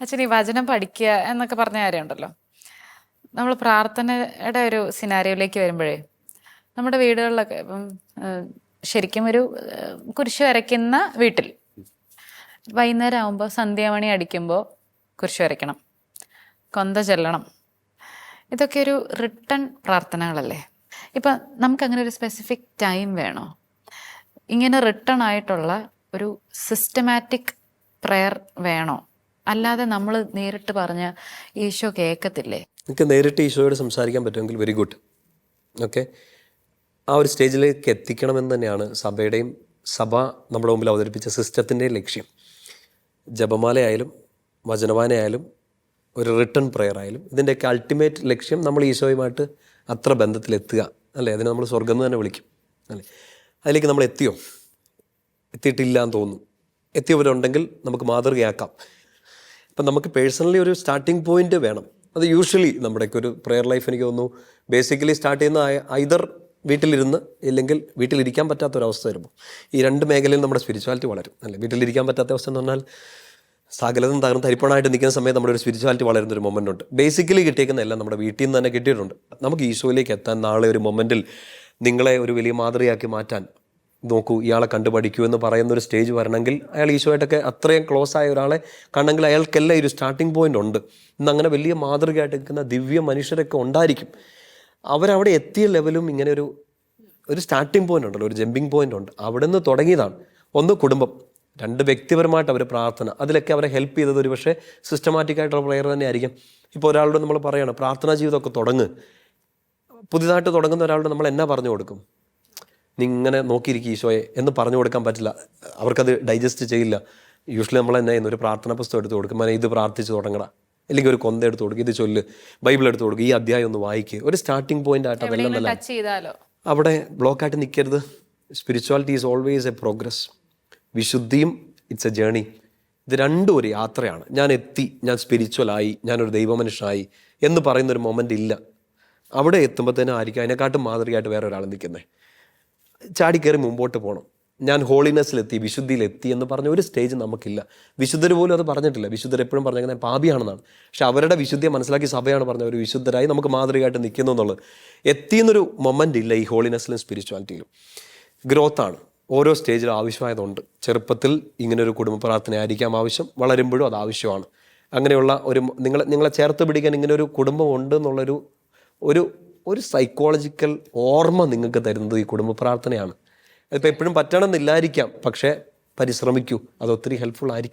അച്ഛൻ ഈ വചനം പഠിക്കുക എന്നൊക്കെ പറഞ്ഞ കാര്യമുണ്ടല്ലോ. നമ്മൾ പ്രാർത്ഥനയുടെ ഒരു സിനാരിയോയിലേക്ക് വരുമ്പോഴേ നമ്മുടെ വീടുകളിലൊക്കെ ഇപ്പം ശരിക്കും ഒരു കുരിശ് വരയ്ക്കുന്ന വീട്ടിൽ വൈകുന്നേരം ആകുമ്പോൾ സന്ധ്യാമണി അടിക്കുമ്പോൾ കുരിശ് വരയ്ക്കണം കൊന്ത ചെല്ലണം. ഇതൊക്കെ ഒരു റിട്ടൺ പ്രാർത്ഥനകളല്ലേ? ഇപ്പം നമുക്കങ്ങനെ ഒരു സ്പെസിഫിക് ടൈം വേണോ? ഇങ്ങനെ റിട്ടൺ ആയിട്ടുള്ള ഒരു സിസ്റ്റമാറ്റിക് പ്രെയർ വേണോ? അല്ലാതെ നമ്മൾ നേരിട്ട് പറഞ്ഞ ഈശോ കേൾക്കത്തില്ലേ? നിങ്ങൾക്ക് നേരിട്ട് ഈശോയോട് സംസാരിക്കാൻ പറ്റുമെങ്കിൽ വെരി ഗുഡ് ഓക്കെ ആ ഒരു സ്റ്റേജിലേക്ക് എത്തിക്കണമെന്ന് തന്നെയാണ് സഭയുടെയും സഭ നമ്മുടെ മുമ്പിൽ അവതരിപ്പിച്ച സിസ്റ്റത്തിന്റെയും ലക്ഷ്യം. ജപമാലയായാലും വചനവാനയായാലും ഒരു റിട്ടേൺ പ്രെയർ ആയാലും ഇതിന്റെയൊക്കെ അൾട്ടിമേറ്റ് ലക്ഷ്യം നമ്മൾ ഈശോയുമായിട്ട് അത്ര ബന്ധത്തിലെത്തുക. അല്ലേ? അതിനെ നമ്മൾ സ്വർഗം എന്ന് തന്നെ വിളിക്കും. അല്ലേ? അതിലേക്ക് നമ്മൾ എത്തിയോ? എത്തിയിട്ടില്ല എന്ന് തോന്നുന്നു. എത്തിയവരുണ്ടെങ്കിൽ നമുക്ക് മാതൃകയാക്കാം. ഇപ്പം നമുക്ക് പേഴ്സണലി ഒരു സ്റ്റാർട്ടിംഗ് പോയിന്റ് വേണം. അത് യൂഷ്വലി നമ്മുടെയൊക്കെ ഒരു പ്രെയർ ലൈഫ് എനിക്ക് തോന്നുന്നു. ബേസിക്കലി സ്റ്റാർട്ട് ചെയ്യുന്ന ഐദർ വീട്ടിലിരുന്ന് ഇല്ലെങ്കിൽ വീട്ടിലിരിക്കാൻ പറ്റാത്ത ഒരു അവസ്ഥ വരുമ്പോൾ ഈ രണ്ട് മേഖലയിൽ നമ്മുടെ സ്പിരിച്വാലിറ്റി വളരും. അല്ലേ? വീട്ടിലിരിക്കാൻ പറ്റാത്ത അവസ്ഥ എന്ന് പറഞ്ഞാൽ സകലതും തകർന്ന് തരിപ്പണമായിട്ട് നിൽക്കുന്ന സമയത്ത് നമ്മുടെ ഒരു സ്പിരിച്വാലിറ്റി വളരുന്ന ഒരു മൊമെന്റ് ഉണ്ട്. ബേസിക്കലി കിട്ടിയേക്കുന്ന എല്ലാം നമ്മുടെ വീട്ടിൽ നിന്ന് തന്നെ കിട്ടിയിട്ടുണ്ട്. നമുക്ക് ഈശോയിലേക്ക് എത്താൻ നാളെ ഒരു മൊമെന്റിൽ നിങ്ങളെ ഒരു വലിയ മാതൃകയാക്കി മാറ്റാൻ നോക്കൂ ഇയാളെ കണ്ടു പഠിക്കൂ എന്ന് പറയുന്ന ഒരു സ്റ്റേജ് വരണമെങ്കിൽ അയാൾ ഈശോയായിട്ടൊക്കെ അത്രയും ക്ലോസ് ആയ ഒരാളെ കണ്ടെങ്കിൽ അയാൾക്കെല്ലാം ഒരു സ്റ്റാർട്ടിംഗ് പോയിന്റ് ഉണ്ട്. ഇന്ന് അങ്ങനെ വലിയ മാതൃകയായിട്ട് നിൽക്കുന്ന ദിവ്യ മനുഷ്യരൊക്കെ ഉണ്ടായിരിക്കും. അവരവിടെ എത്തിയ ലെവലും ഇങ്ങനെ ഒരു ഒരു സ്റ്റാർട്ടിംഗ് പോയിന്റ് ഉണ്ടല്ലോ ഒരു ജമ്പിങ് പോയിന്റ് ഉണ്ട്. അവിടെ നിന്ന് തുടങ്ങിയതാണ്. ഒന്ന് കുടുംബം. രണ്ട് വ്യക്തിപരമായിട്ട് അവർ പ്രാർത്ഥന. അതിലൊക്കെ അവരെ ഹെൽപ്പ് ചെയ്തത് ഒരു പക്ഷേ സിസ്റ്റമാറ്റിക് ആയിട്ടുള്ള പ്രെയർ തന്നെ ആയിരിക്കും ഇപ്പോൾ ഒരാളോട് നമ്മൾ പറയണം പ്രാർത്ഥനാ ജീവിതമൊക്കെ തുടങ്ങ്. പുതിയതായിട്ട് തുടങ്ങുന്ന ഒരാളോട് നമ്മൾ എന്നാ പറഞ്ഞു കൊടുക്കും? നീ ഇങ്ങനെ നോക്കിയിരിക്കും ഈശോയെ എന്ന് പറഞ്ഞു കൊടുക്കാൻ പറ്റില്ല. അവർക്കത് ഡൈജസ്റ്റ് ചെയ്യില്ല. യൂഷ്വലി നമ്മൾ എന്നാ ചെയ്യുന്നു? ഒരു പ്രാർത്ഥന പുസ്തകം എടുത്ത് കൊടുക്കും. മനെ ഇത് പ്രാർത്ഥിച്ച് തുടങ്ങടാ. അല്ലെങ്കിൽ ഒരു കൊന്ത എടുത്ത് കൊടുക്കും. ഇത് ചൊല്ല്. ബൈബിൾ എടുത്ത് കൊടുക്കും. ഈ അധ്യായം ഒന്ന് വായിക്കുക ഒരു സ്റ്റാർട്ടിംഗ് പോയിന്റ് ആയിട്ട് അതെല്ലാം നല്ല അവിടെ ബ്ലോക്കായിട്ട് നിൽക്കരുത് spirituality is always a progress വിശുദ്ധിയും ഇറ്റ്സ് എ ജേണി ഇത് രണ്ടും ഒരു യാത്രയാണ്. ഞാൻ എത്തി. ഞാൻ സ്പിരിച്വലായി ഞാനൊരു ദൈവമനുഷ്യനായി എന്ന് പറയുന്ന ഒരു മൊമെന്റ് ഇല്ല. അവിടെ എത്തുമ്പോൾ തന്നെ ആയിരിക്കും അതിനെക്കാട്ടും മാതൃകയായിട്ട് വേറെ ഒരാൾ നിൽക്കുന്നത് ചാടിക്കയറി മുമ്പോട്ട് പോകണം ഞാൻ ഹോളിനെസ്സിലെത്തി വിശുദ്ധിയിലെത്തി എന്ന് പറഞ്ഞ ഒരു സ്റ്റേജ് നമുക്കില്ല. വിശുദ്ധർ പോലും അത് പറഞ്ഞിട്ടില്ല. വിശുദ്ധർ എപ്പോഴും ഞാൻ പാപിയാണെന്നാണ്. പക്ഷെ അവരുടെ വിശുദ്ധിയെ മനസ്സിലാക്കി സഭയാണ് പറഞ്ഞ ഒരു വിശുദ്ധരായി നമുക്ക് മാതൃകയായിട്ട് നിൽക്കുന്നു എന്നുള്ളത്. എത്തിയെന്നൊരു മൊമെന്റ് ഇല്ല ഈ ഹോളിനെസ്സിലും സ്പിരിച്വാലിറ്റിയിലും ഗ്രോത്താണ് ഓരോ സ്റ്റേജിലും ആവശ്യമായതുണ്ട്. ചെറുപ്പത്തിൽ ഇങ്ങനെ ഒരു കുടുംബ പ്രാർത്ഥന ആയിരിക്കാം ആവശ്യം. വളരുമ്പോഴും അത് ആവശ്യമാണ്. അങ്ങനെയുള്ള ഒരു നിങ്ങളെ നിങ്ങളെ ചേർത്ത് പിടിക്കാൻ ഇങ്ങനെ ഒരു എന്നുള്ളൊരു ഒരു ഒരു സൈക്കോളജിക്കൽ ഓർമ്മ നിങ്ങൾക്ക് തരുന്നത് ഈ കുടുംബ പ്രാർത്ഥനയാണ്. അതിപ്പോൾ എപ്പോഴും പറ്റണമെന്നില്ലായിരിക്കാം പക്ഷേ പരിശ്രമിക്കൂ. അത് ഒത്തിരി ഹെൽപ്ഫുൾ ആയിരിക്കും.